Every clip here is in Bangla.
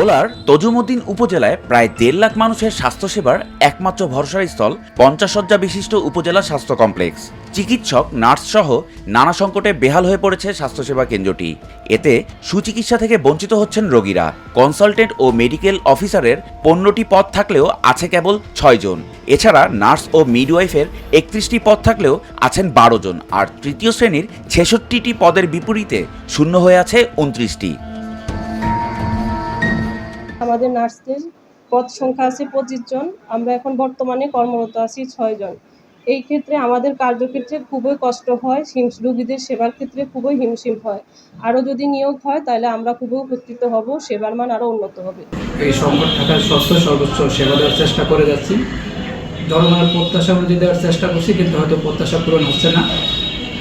ভোলার তজুমুদ্দিন উপজেলায় প্রায় দেড় লাখ মানুষের স্বাস্থ্যসেবার একমাত্র ভরসার স্থল পঞ্চাশ শয্যা বিশিষ্ট উপজেলা স্বাস্থ্য কমপ্লেক্স। চিকিৎসক নার্স সহ নানা সংকটে বেহাল হয়ে পড়েছে স্বাস্থ্যসেবা কেন্দ্রটি। এতে সুচিকিৎসা থেকে বঞ্চিত হচ্ছেন রোগীরা। কনসালটেন্ট ও মেডিকেল অফিসারের পনেরোটি পদ থাকলেও আছে কেবল ছয়জন এছাড়া নার্স ও মিডওয়াইফের একত্রিশটি পদ থাকলেও আছেন বারো জন। আর তৃতীয় শ্রেণির ছেষট্টিটি পদের বিপরীতে শূন্য হয়ে আছে উনত্রিশটি। আমাদের নার্সদের পদ সংখ্যা আছে পঁচিশ জন। আমরা এখন বর্তমানে কর্মরত আছি ছয় জন। এই ক্ষেত্রে আমাদের কার্যক্ষেত্রে খুবই কষ্ট হয়, হিম- রুগীদের সেবার ক্ষেত্রে খুবই হিমশিম হয়। আরও যদি নিয়োগ হয়, তাহলে আমরা খুবই উপকৃত হব, সেবার মান আরও উন্নত হবে। এই সংকট থাকার সত্ত্বেও সর্বোচ্চ সেবা দেওয়ার চেষ্টা করে যাচ্ছি। জনগণের প্রত্যাশা অনুযায়ী দেওয়ার চেষ্টা করছি, কিন্তু হয়তো প্রত্যাশা পূরণ হচ্ছে না।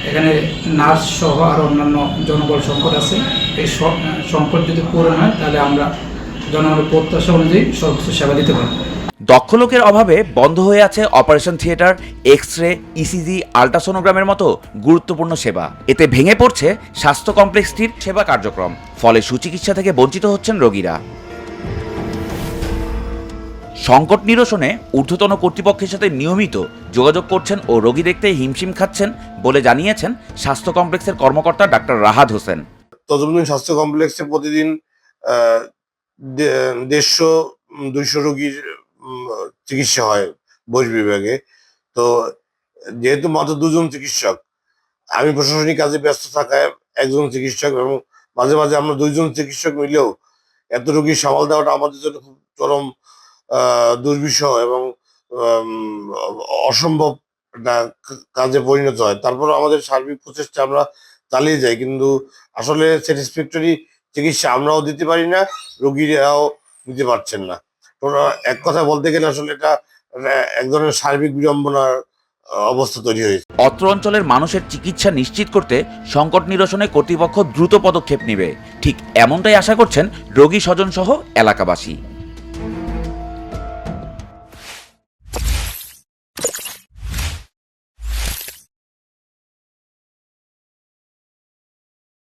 এখানে নার্স সহ আর অন্যান্য জনবল সংকট আছে। এই সংকট যদি পূরণ হয়, তাহলে আমরা জনগণের প্রত্যাশা অনুযায়ী সর্বোচ্চ সেবা দিতে পারব দক্ষ লোকের অভাবে বন্ধ হয়ে আছে operation theatre X ray ECG আল্ট্রাসোনোগ্রামের মতো গুরুত্বপূর্ণ সেবা। এতে ভেঙে পড়ছে স্বাস্থ্য কমপ্লেক্সটির সেবা কার্যক্রম। ফলে সুচিকিৎসা থেকে বঞ্চিত হচ্ছেন রোগীরা। সংকট নিরসনে ঊর্ধ্বতন কর্তৃপক্ষের সাথে নিয়মিত যোগাযোগ করছেন ও রোগী দেখতে হিমশিম খাচ্ছেন বলে জানিয়েছেন স্বাস্থ্য কমপ্লেক্সের কর্মকর্তা ডাক্তার রাহাত হোসেন। স্বাস্থ্য কমপ্লেক্সে প্রতিদিন দেড়শো দুইশো রোগীর চিকিৎসা হয় বহির বিভাগে। তো যেহেতু মাত্র দুজন চিকিৎসক, আমি প্রশাসনিক কাজে ব্যস্ত থাকায় একজন চিকিৎসক এবং মাঝে মাঝে আমরা দুইজন চিকিৎসক মিলেও এত রোগী সামাল দেওয়াটা আমাদের জন্য খুব চরম দুর্বিষহ এবং অসম্ভব কাজে পরিণত হয়। তারপর আমাদের সার্বিক প্রচেষ্টা আমরা চালিয়ে যাই, কিন্তু আসলে স্যাটিসফ্যাক্টরি চিকিৎসা আমরাও দিতে পারি না, রোগীরাও দিতে পারছেন না। এক কথা বলতে গেলে আসলে এটা এক ধরনের সার্বিক বিড়ম্বনার অবস্থা তৈরি হয়েছে। অত্র অঞ্চলের মানুষের চিকিৎসা নিশ্চিত করতে সংকট নিরসনে কর্তৃপক্ষ দ্রুত পদক্ষেপ নেবে। ঠিক এমনটাই আশা করছেন রোগী স্বজন সহ এলাকাবাসী।